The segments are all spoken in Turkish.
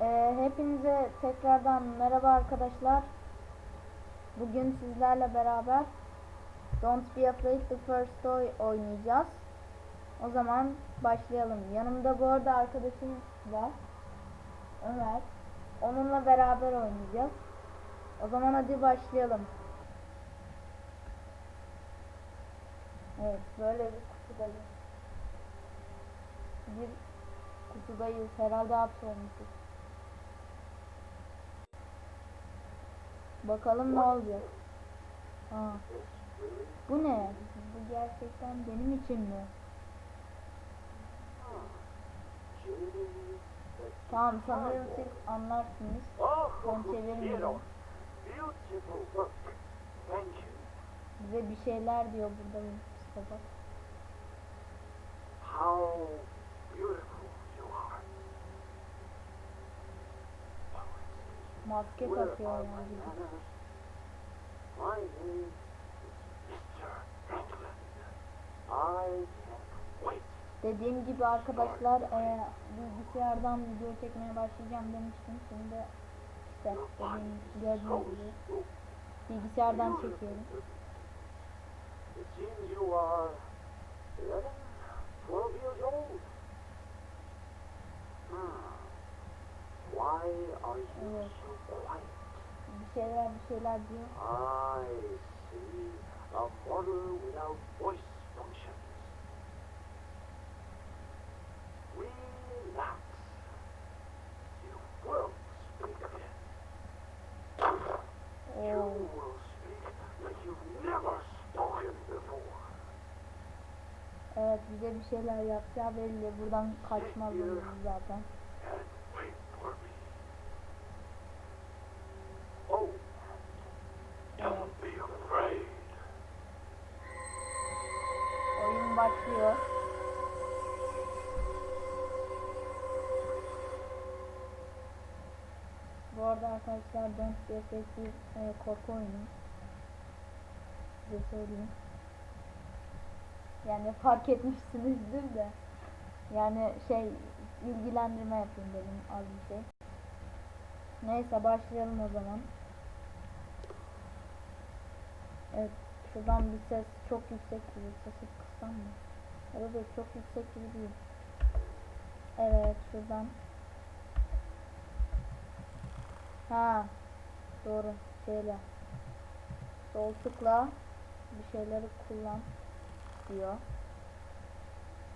Ee, hepinize tekrardan merhaba arkadaşlar. Bugün sizlerle beraber Don't Be Afraid the First Toy oynayacağız. O zaman başlayalım. Yanımda bu arada arkadaşım var. Ömer. Onunla beraber oynayacağız. O zaman hadi başlayalım. Evet, böyle bir kutudayız. Bir kutudayız. Herhalde hapsolmuşuz. Bakalım ne olacak. Ha. Bu ne? Bu gerçekten benim için mi? Tamam sanırım siz anlarsınız. Ben çevirmiyorum. Bize bir şeyler diyor burada psikopat. How beautiful you are. Maske Where takıyor are yani. my bize. manners? My name is Mr. England. I can't wait. Dediğim gibi arkadaşlar e, bilgisayardan video çekmeye başlayacağım demiştim. Şimdi işte dediğim gördüğünüz gibi bilgisayardan çekiyorum. It seems you are 11, 12 years old. Hmm. Why are you Evet. Bir şeyler bir şeyler diyor. I see a model without voice functions. Relax. You will speak again. You will speak like you've never spoken before. evet bize bir şeyler yapacağı belli. Buradan kaçmalıyız zaten. Arada arkadaşlar Don't Be Afraid bir e, korku oyunu. Size söyleyeyim. Yani fark etmişsinizdir de. Yani şey ilgilendirme yapayım dedim az bir şey. Neyse başlayalım o zaman. Evet şuradan bir ses çok yüksek gibi sesi kıssam mı? Evet evet, çok yüksek gibi değil. Evet şuradan. Ha doğru şeyle. Sol bir şeyleri kullan diyor.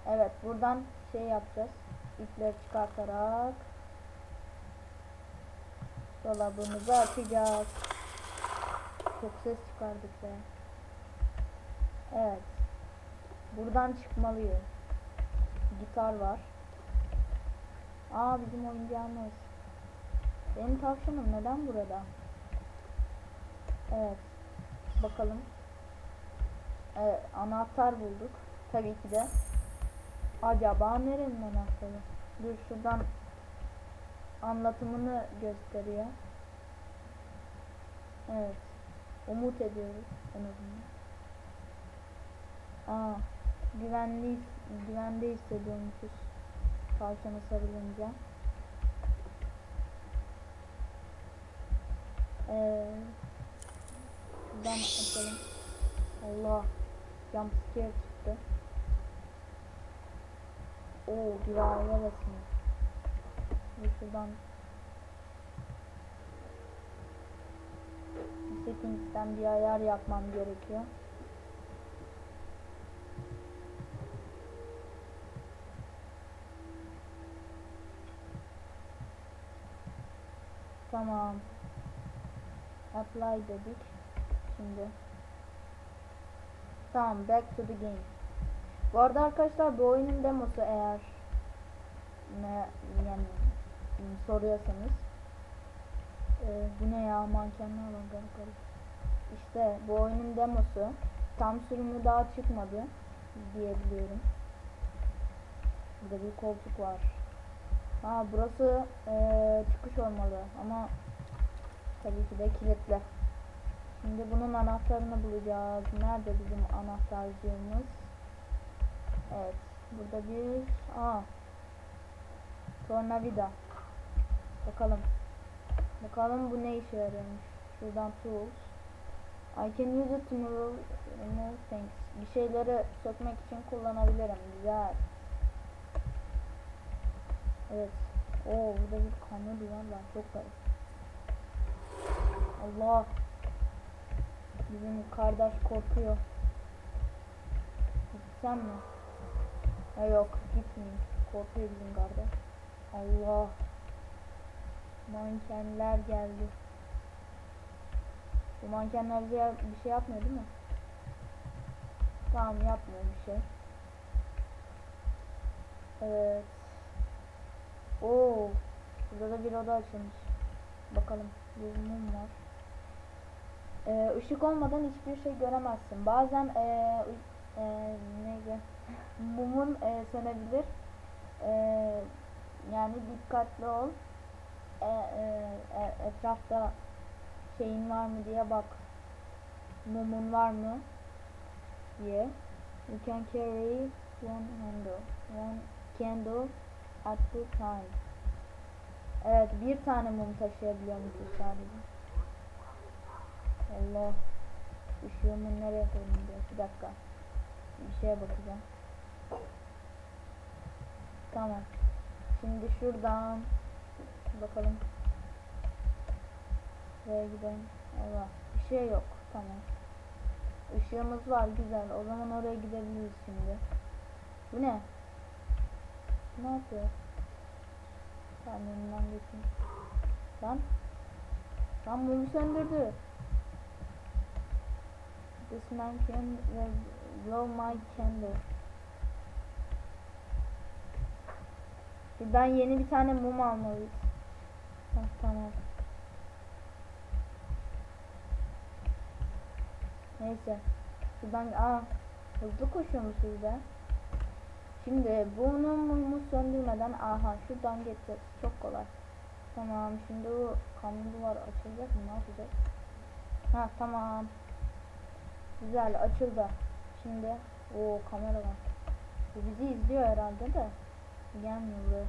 Evet buradan şey yapacağız. İpleri çıkartarak dolabımızı açacağız. Çok ses çıkardık be. Evet. Buradan çıkmalıyız. Gitar var. Aa bizim oyuncağımız. Benim tavşanım neden burada? Evet. Bakalım. Evet, anahtar bulduk. Tabii ki de. Acaba nerenin anahtarı? Dur şuradan anlatımını gösteriyor. Evet. Umut ediyoruz en azından. Aa, güvenli güvende hissediyormuşuz. Tavşana sarılınca. Ee, şuradan açalım. Allah, jump scare çıktı. Oo, bir aile resmi. Ve şuradan Settings'ten bir ayar yapmam gerekiyor. Tamam. Apply dedik. Şimdi. Tamam, back to the game. Bu arada arkadaşlar bu oyunun demosu eğer ne yani soruyorsanız ee, bu ne ya mankenler var garip garip. İşte bu oyunun demosu tam sürümü daha çıkmadı diyebiliyorum. Burada bir koltuk var. Ha burası eee, çıkış olmalı ama tabii ki de kilitli. Şimdi bunun anahtarını bulacağız. Nerede bizim anahtarcığımız? Evet. Burada bir aa tornavida. Bakalım. Bakalım bu ne işe yarıyormuş. Şuradan tools. I can use it to remove, things. Bir şeyleri sökmek için kullanabilirim. Güzel. Evet. Oo burada bir duvar var. Çok garip. Allah. Bizim kardeş korkuyor. Gitsem mi? Ha yok gitmeyeyim. Korkuyor bizim kardeş. Allah. Mankenler geldi. Bu mankenler bize bir şey yapmıyor değil mi? Tamam yapmıyor bir şey. Evet. Oo. Burada da bir oda açılmış. Bakalım. Bir mum var. Ee, ışık olmadan hiçbir şey göremezsin. Bazen ı- ee, neydi? Mumun ee, sönebilir. Ee, yani dikkatli ol. E, e, e, etrafta şeyin var mı diye bak. Mumun var mı diye. You can carry one handle, one candle at the time. Evet, bir tane mum taşıyabiliyormuşuz sadece. Allah. Işığımı nereye koydum diyor. Bir dakika. Bir şeye bakacağım. Tamam. Şimdi şuradan bakalım. Buraya gidelim. Allah. Bir şey yok. Tamam. Işığımız var güzel. O zaman oraya gidebiliriz şimdi. Bu ne? Ne yapıyor? Ben önümden geçeyim. Lan. Lan mumu söndürdü. This man can blow my candle. Buradan yeni bir tane mum almalıyız. Heh, tamam. Neyse. Şuradan aa hızlı koşuyormuşuz be. Şimdi bunu mumu söndürmeden aha şuradan geçeceğiz. Çok kolay. Tamam şimdi bu kamyon duvar açılacak mı? Ne yapacak? Ha tamam. Güzel açıldı. Şimdi o kamera var. Bu bizi izliyor herhalde de. Gelmiyor buraya.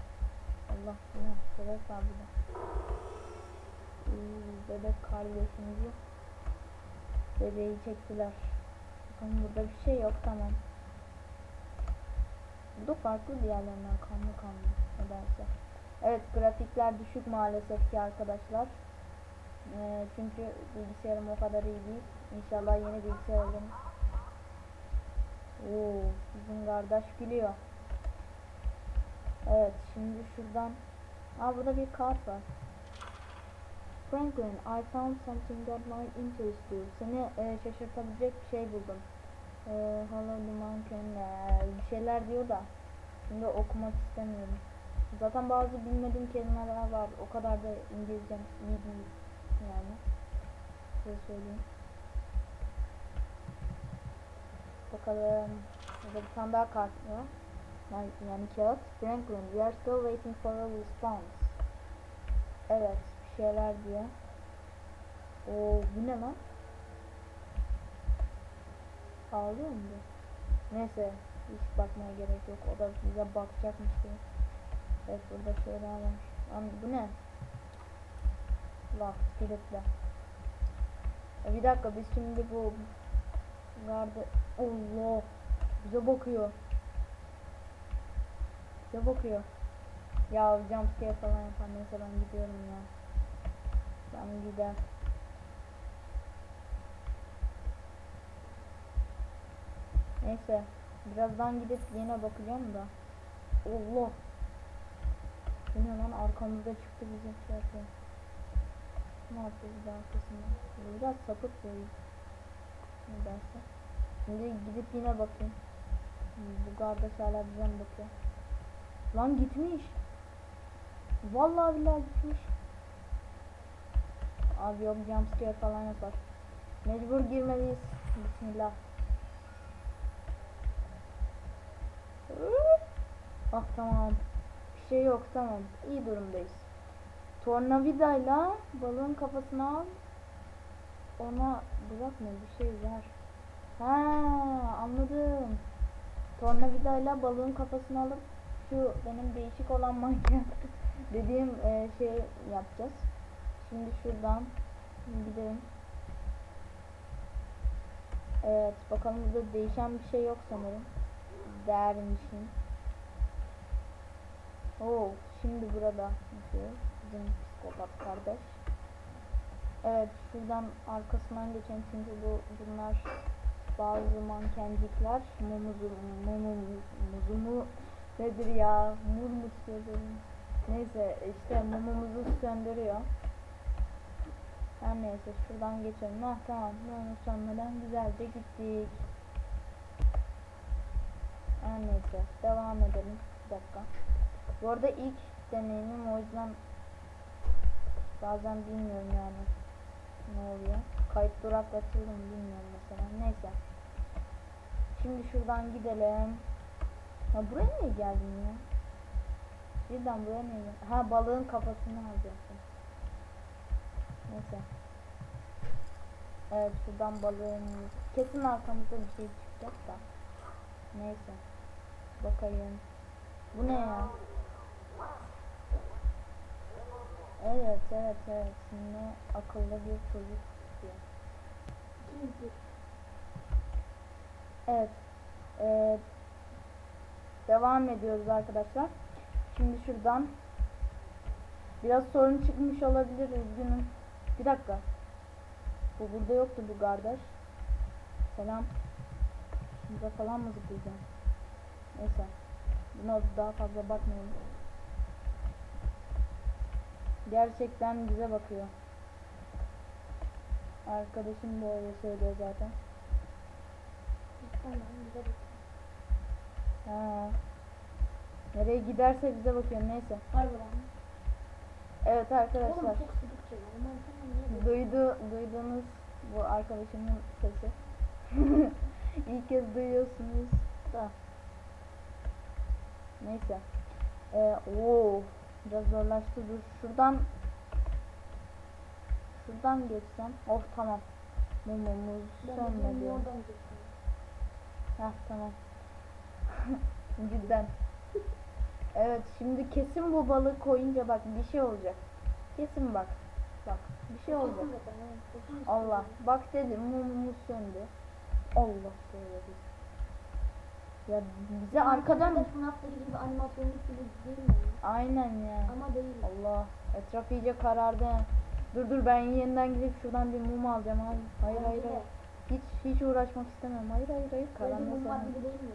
Allah ne bebek var burada. Bebek kardeşimizi bebeği çektiler. Bakın burada bir şey yok tamam. Burada farklı diğerlerinden kanlı kanlı nedense. Evet grafikler düşük maalesef ki arkadaşlar. Ee, çünkü bilgisayarım o kadar iyi değil. İnşallah yeni bilgisayar alırım. Oo, bizim kardeş gülüyor. Evet şimdi şuradan Aa burada bir kart var. Franklin, I found something that might interest you. Seni e, şaşırtabilecek bir şey buldum. E, Hello the mountain, e, bir şeyler diyor da şimdi okumak istemiyorum. Zaten bazı bilmediğim kelimeler var. O kadar da İngilizcem iyi değil yani. Size söyleyeyim. Bakalım. Burada bir tane daha kart var. Yani, kağıt. Franklin, we are still waiting for a response. Evet, bir şeyler diyor. Oo, bu ne lan? Ağlıyor mu bu? Neyse, hiç bakmaya gerek yok. O da bize bakacakmış gibi. Evet, burada şeyler var. Lan bu ne? Bak, kilitli. Bir dakika, biz şimdi bu gardı... Allah! Bize bakıyor. Bize bakıyor. Ya jumpscare falan yapar. Neyse ben gidiyorum ya. Ben gider. Neyse. Birazdan gidip yine bakacağım da. Allah. Bu ne lan arkamızda çıktı bizim şey yapıyor. Ne yapıyor bir de arkasında? Bu Biraz sapık böyle. Ne derse. Şimdi gidip yine bakayım. Bu kardeş hala bize mi bakıyor? Lan gitmiş. Vallahi billahi gitmiş. Abi yok jumpscare falan yapar. Mecbur girmeliyiz. Bismillah. Ah tamam. Bir şey yok tamam. İyi durumdayız. Tornavidayla balığın kafasına al. Ona bırakma bir şey ver. Ha anladım. Tornavidayla balığın kafasını alıp şu benim değişik olan manken dediğim e, şey yapacağız. Şimdi şuradan gidelim. Evet bakalım burada değişen bir şey yok sanırım. Değermişim. Oo şimdi burada bizim psikopat kardeş. Evet şuradan arkasından geçelim çünkü bu bunlar bazı mankencikler mumuzu mumumuz muzumu nedir ya mur mu söyledim neyse işte mumumuzu söndürüyor. Her neyse şuradan geçelim. Ha tamam. Mumu sönmeden güzelce gittik. Her neyse devam edelim. Bir dakika. Bu arada ilk deneyimim o yüzden bazen bilmiyorum yani ne oluyor. Kayıt duraklatıldı mı bilmiyorum mesela. Neyse Şimdi şuradan gidelim. Ha buraya niye geldin ya? Birden buraya niye geldin? Ha balığın kafasını alacaksın. Neyse. Evet şuradan balığın kesin arkamızda bir şey çıkacak da. Neyse. Bakayım. Bu ne ya? Evet evet evet. Şimdi akıllı bir çocuk diyor. Evet. Ee, devam ediyoruz arkadaşlar. Şimdi şuradan biraz sorun çıkmış olabilir üzgünüm. Bir dakika. Bu burada yoktu bu kardeş. Selam. Burada falan mı zıplayacağım? Neyse. Buna daha fazla bakmayalım. Gerçekten bize bakıyor. Arkadaşım da öyle söylüyor zaten. Ha. Nereye giderse bize bakıyor neyse. Harbiden. Evet arkadaşlar. Oğlum çok? Duydu, duyduğunuz bu arkadaşımın sesi. İlk kez duyuyorsunuz da. Neyse. Ee, oo, biraz zorlaştı. Dur şuradan şuradan geçsem. Of tamam. Mumumuz sönmedi. Heh tamam. Cidden. Evet şimdi kesin bu balığı koyunca bak bir şey olacak. Kesin bak. Bak bir şey olacak. Allah. Bak dedim mumumuz söndü. Allah söyledi. Ya bize arkadan FNAF'taki gibi animasyonluk gibi değil mi? aynen ya. Ama değil. Allah etraf iyice karardı. Dur dur ben yeniden gidip şuradan bir mum alacağım abi. Hayır hayır hayır. Hiç hiç uğraşmak istemiyorum. Hayır hayır hayır. Mi?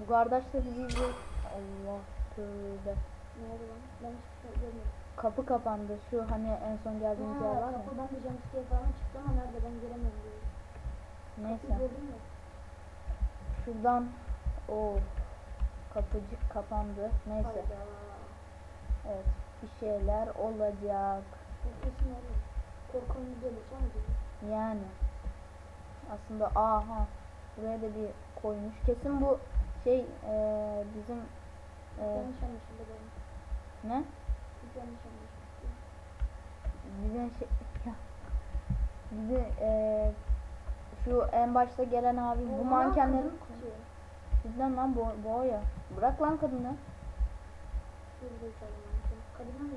Bu kardeş de bizi izliyor. Allah tövbe. Ne oldu lan? Ben hiçbir şey görmedim. Kapı kapandı. Şu hani en son geldiğimiz yer var ya. kapıdan bir jumpscare falan çıktı ama nerede ben diyorum. Neyse. Şuradan o kapıcık kapandı. Neyse. Hayda. Evet. Bir şeyler olacak. Bu kesin öyle. Korku oyunu gelirse ama değil. Yani. Aslında aha. Buraya da bir koymuş. Kesin bu şey eee, bizim eee, Yanlış anlaşıldı benim. ne? Yanlış anlaşıldı. Bizim şey ya. Bizi eee, şu en başta gelen abi bu Oha, mankenlerin. Bizden lan bo boya. Bırak lan kadını. Kadına mı?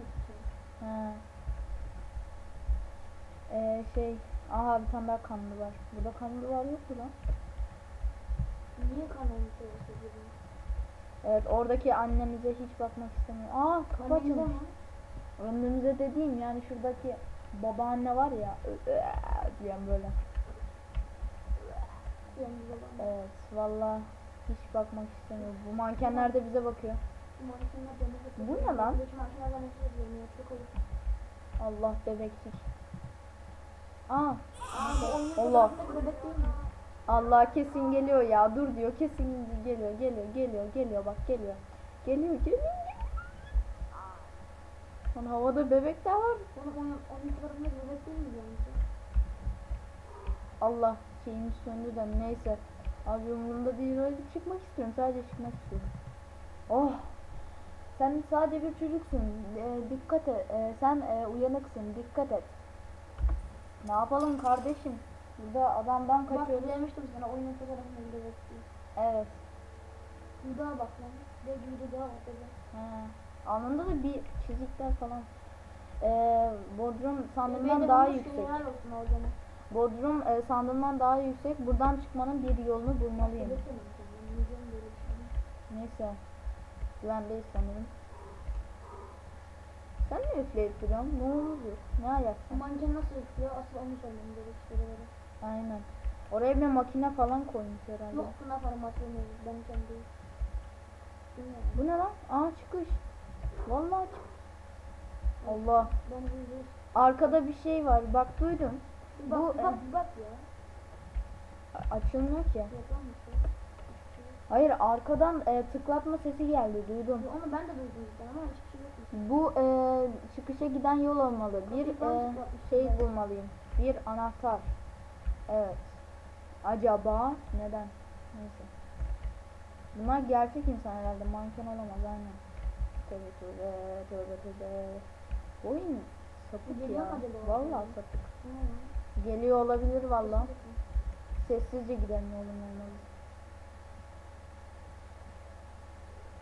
He. Ee, şey, aha bir tane daha kanlı var. Burada kanlı var yoktu lan. Niye kan olmuş orası gibi? Evet, oradaki annemize hiç bakmak istemiyor. Aa, kapı Annemize açılmış. Önümüze dediğim yani şuradaki babaanne var ya diyen böyle. Evet, valla hiç bakmak istemiyor. Bu mankenler de bize bakıyor. Bu ne lan? Allah bebekçik. Aa, Allah. Allah kesin geliyor ya. Dur diyor. Kesin geliyor, geliyor, geliyor, geliyor. Bak geliyor. Geliyor, geliyor. Lan havada bebek de var. Onun, bebek değil mi? Allah şeyimiz söndü de neyse. Abi umurumda değil öyle çıkmak istiyorum. Sadece çıkmak istiyorum. Oh. Sen sadece bir çocuksun. Ee, dikkat et. Ee, sen e, uyanıksın. Dikkat et. Ne yapalım kardeşim? Burada adamdan Bak kaçıyoruz. demiştim sana oyunun fotoğrafındaki bebek değil. Evet. Bir daha bak lan. Gibi de daha bebek. He. Alnında da bir çizikler falan. Ee, Bodrum sandığımdan Benim daha yüksek. Bodrum e, sandığımdan daha yüksek. Buradan çıkmanın bir yolunu bulmalıyım. Bir şey. Neyse. Güvendeyiz sanırım. Sen ne üfleyip duruyorsun? Ne oluyor? Ne ayaksın? Manken nasıl yapıyor? Asıl onu gerek soruları. Aynen. Oraya bir makine falan koymuş herhalde. Yok buna farmasyon Ben kendi. Bilmiyorum. Bu ne lan? Aa çıkış. Vallahi çık. Allah. Ben. Arkada bir şey var. Bak duydum. Bak, Bu, bak, e, bak ya. Açılmıyor ki. Yapar mısın? Hayır arkadan e, tıklatma sesi geldi. Duydum. Onu ben de duydum ama hiçbir şey yok. Bu e, çıkışa giden yol olmalı. Bir e, şey bulmalıyım. Bir anahtar. Evet. Acaba neden? Neyse. Bunlar gerçek insan herhalde. Manken olamaz aynen. Tövbe tövbe tövbe tövbe. Oyun sapık Geliyor ya. Vallahi sapık. Geliyor olabilir vallahi. Sessizce gidelim oğlum olmalı.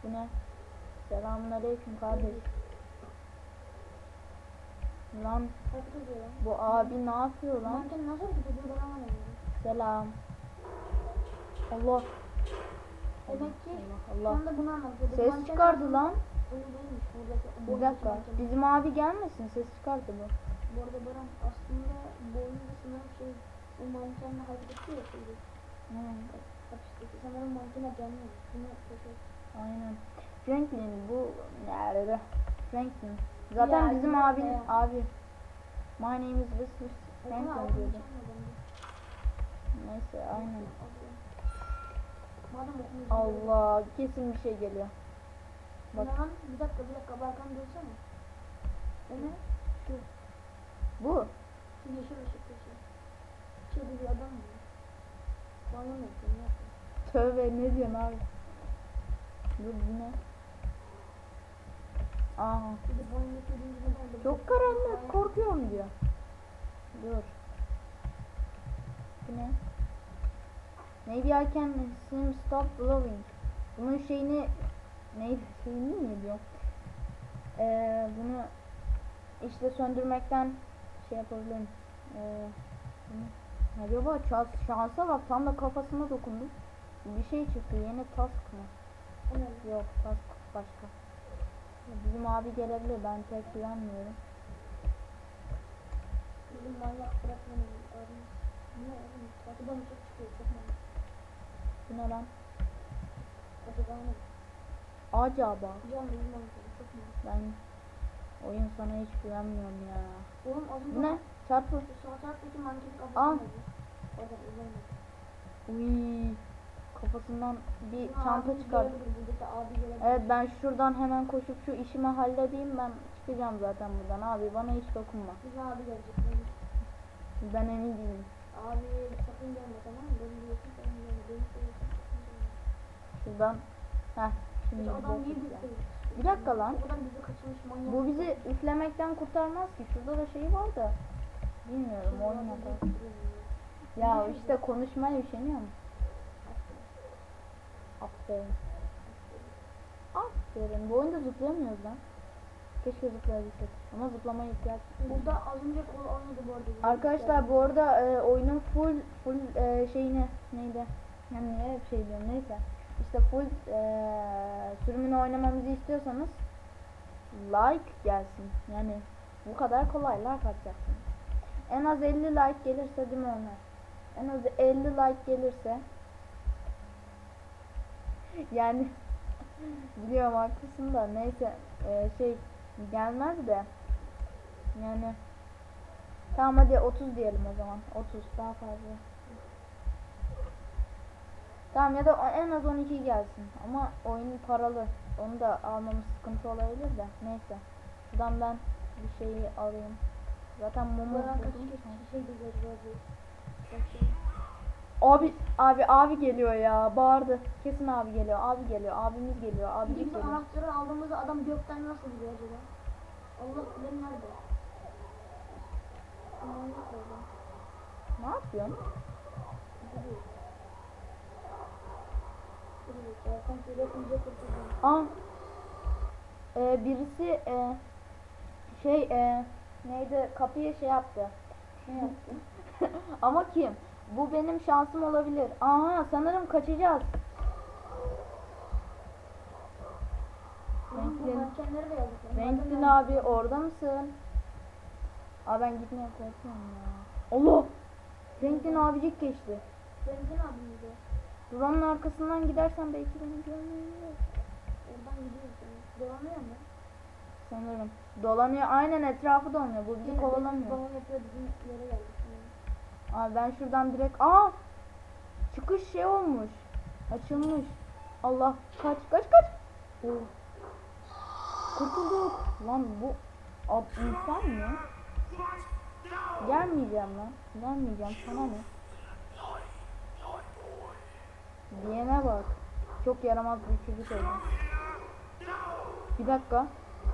Bu ne? Selamun aleyküm kardeş. Lan bu abi ne yapıyor lan? Selam. Allah. Demek ki Allah. Anda bunu. Ses çıkardı lan. Bir dakika. Bizim abi gelmesin. Ses çıkardı bu. Bu arada Baran aslında boynunda sanırım şey o mankenle hareket ediyor şimdi. Hı, Hapisteki sanırım mankene gelmiyor. Bunu şey aynen. Franklin bu nerede? Franklin. Zaten Ya, bizim ya, abi ya. abi. My name is Mr. Franklin diyordu. Neyse aynen. Madem. Allah kesin bir şey geliyor. Bak. Bak. Bir dakika bir dakika Barkan dursana. O ne? Şu. Bu. Şu yeşil ışıklı şey. İçeride bir adam mı? Yapıyor? Ne yapıyor? Tövbe ne diyorsun abi? Dur bu ne? De- Çok karanlık korkuyorum diyor. Dur. Bu ne? Maybe I can sim stop blowing. Bunun şeyini neydi şeyini mi diyor? Ee, bunu işte söndürmekten şey yapabilirim. Ee, acaba şans, şansa bak tam da kafasına dokundum. Bir şey çıktı yeni task mı? Yok task başka. Bizim abi gelebilir ben pek güvenmiyorum. Bizim manyak oğlum? Kapıdan çok çıkıyor. Çok manyak. Bu ne lan? Acaba ne? Acaba ben oyun sana hiç güvenmiyorum ya. Oğlum Bu ne? Çarpı. Sağ taraftaki mankenin Aa. kafası neydi? Oradan uzanmadı. Uy. Kafasından bir çanta görebilir. Evet ben şuradan hemen koşup şu işimi halledeyim ben çıkacağım zaten buradan abi bana hiç dokunma. Bizim abi gelecek. Ben emin değilim. Abi sakın gelme tamam mı? Beni diyorsun sen. Beni. Şuradan. Heh. Şimdi Biz adam niye? Bir dakika lan. Bizi kaçırmış manyak. Bu bizi üflemekten kurtarmaz ki. Şurada da şey var da. Bilmiyorum oyun hatası. Ya işte konuşmaya üşeniyor mu? Aferin. Aferin. Bu oyunda zıplayamıyoruz lan. Keşke zıplayabilsek. Ama zıplamaya ihtiyaç. Burada az önce kol oynadı bu arada. Arkadaşlar bu arada e, oyunun full full e, şeyini neydi? Yani niye hep şey diyorum neyse. İşte full e, sürümünü oynamamızı istiyorsanız like gelsin. Yani bu kadar kolay like atacaksınız. En az 50 like gelirse değil mi Ömer? En az 50 like gelirse yani biliyorum haklısın da neyse e, şey gelmez de yani Tamam hadi 30 diyelim o zaman. 30 daha fazla. Tamam ya da en az 12 gelsin. Ama oyun paralı. Onu da almamız sıkıntı olabilir de. Neyse. Şuradan ben bir şeyi alayım. Zaten mumu buldum. şey. Abi abi abi geliyor ya. Bağırdı. Kesin abi geliyor. Abi geliyor. Abimiz geliyor. Abicik Bizim geliyor. anahtarı aldığımızda adam gökten nasıl gidiyor acaba? Allah bilir nerede? Ne yapıyorsun? Gidiyor. Ya yapınca. Aa. e, birisi e, şey e, neydi kapıya şey yaptı. Ne yaptı? Ama kim? Bu benim şansım olabilir. Aha sanırım kaçacağız. Franklin. abi orada mısın? Aa ben gitmeye korkuyorum ya. Allah! Franklin abicik geçti. Franklin abimiz de. Drone'un arkasından gidersen belki beni görmeyebilir. Oradan gidiyoruz. Dolanıyor mu? Sanırım. Dolanıyor. Aynen etrafı dolanıyor. Bu bizi kovalamıyor. Balon yapıyor bizim yere geldik. Abi ben şuradan direkt... Aa! Çıkış şey olmuş. Açılmış. Allah. Kaç kaç kaç. Oo. Kurtulduk. Lan bu ad insan mı? Gelmeyeceğim lan. Gelmeyeceğim. Sana ne? Diyene bak. Çok yaramaz bir çocuk oldu. Bir dakika.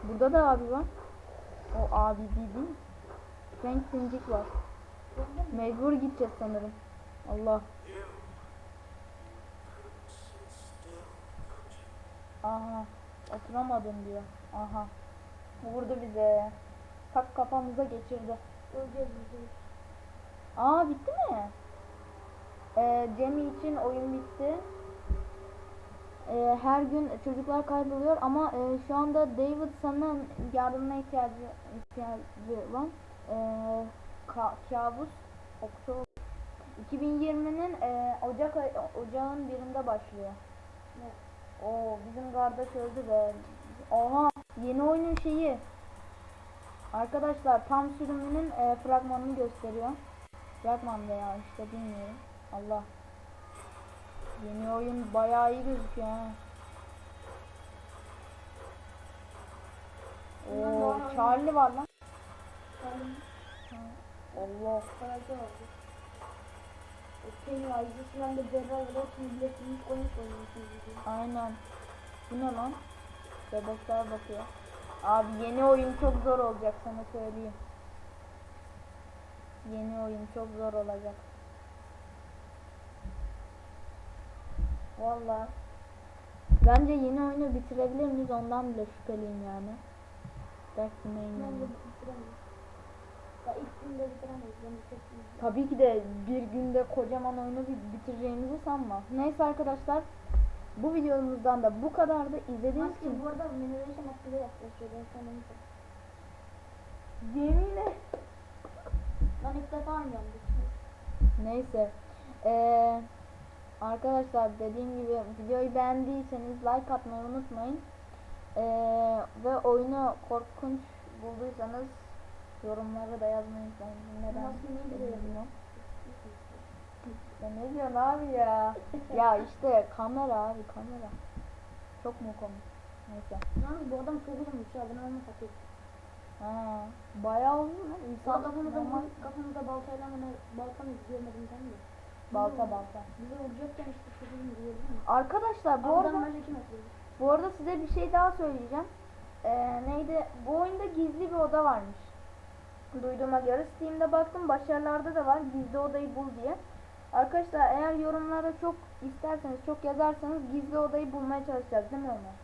Burada da abi var. O abi değil? Frank Sincik var. Mecbur gideceğiz sanırım. Allah. Aha. Oturamadım diyor. Aha. Vurdu bize. Tak kafamıza geçirdi. Öleceğiz. Aa bitti mi? Ee, Cemil için oyun bitti. Ee, her gün çocuklar kayboluyor ama e, şu anda Davidson'ın yardımına ihtiyacı ihtiyacı var. Ee, ka- kabus Oktober 2020'nin e, Ocak ay- ocağın birinde başlıyor. Ne? Oo bizim kardeş öldü be. Oha yeni oyunun şeyi. Arkadaşlar tam sürümünün e, fragmanını gösteriyor. Fragman da ya işte bilmiyorum. Allah. Yeni oyun bayağı iyi gözüküyor ha. Oo Charlie var lan. Salim Allah. karakter oldu. Penny ailesinden de ile şimdi biletini koymuş oynuyorsunuz. Aynen. Bu ne lan? Bebekler bakıyor. Abi yeni oyun çok zor olacak sana söyleyeyim. Yeni oyun çok zor olacak. Vallahi. Bence yeni oyunu bitirebilir miyiz ondan bile şüpheliyim yani. Belki Ben de neyim bitiremeyiz. Ya ilk günde bitiremeyiz. Ben de çok iyi. Tabii ki de bir günde kocaman oyunu bi- bitireceğimizi sanma. Neyse arkadaşlar. Bu videomuzdan da bu kadardı. İzlediğiniz için bu arada Generation Aktiv'e yaklaşıyor. Ben sana onu söyleyeyim. yemin et. Ben ilk defa oynuyorum. Neyse. Ee, arkadaşlar dediğim gibi videoyu beğendiyseniz like atmayı unutmayın. Ee, ve oyunu korkunç bulduysanız yorumlara da yazmayı unutmayın. Neden? Nasıl bilmiyorum. Ya ne diyorsun abi ya? ya işte kamera abi kamera. Çok mu komik? Neyse. Yalnız bu adam çok uzunmuş ya. Ben onu ettim. Ha, bayağı uzun lan. İnsan kafamıza, normal. kafamıza baltayla mı? Balta mı görmedim sen de. Balta balta. Bizi vuracakken işte uzun gördün mü? Arkadaşlar bu arada. Bu arada size bir şey daha söyleyeceğim. Ee, neydi? Bu oyunda gizli bir oda varmış. Duyduğuma göre Steam'de baktım başarılarda da var gizli odayı bul diye. Arkadaşlar eğer yorumlara çok isterseniz çok yazarsanız gizli odayı bulmaya çalışacağız değil mi Ömer?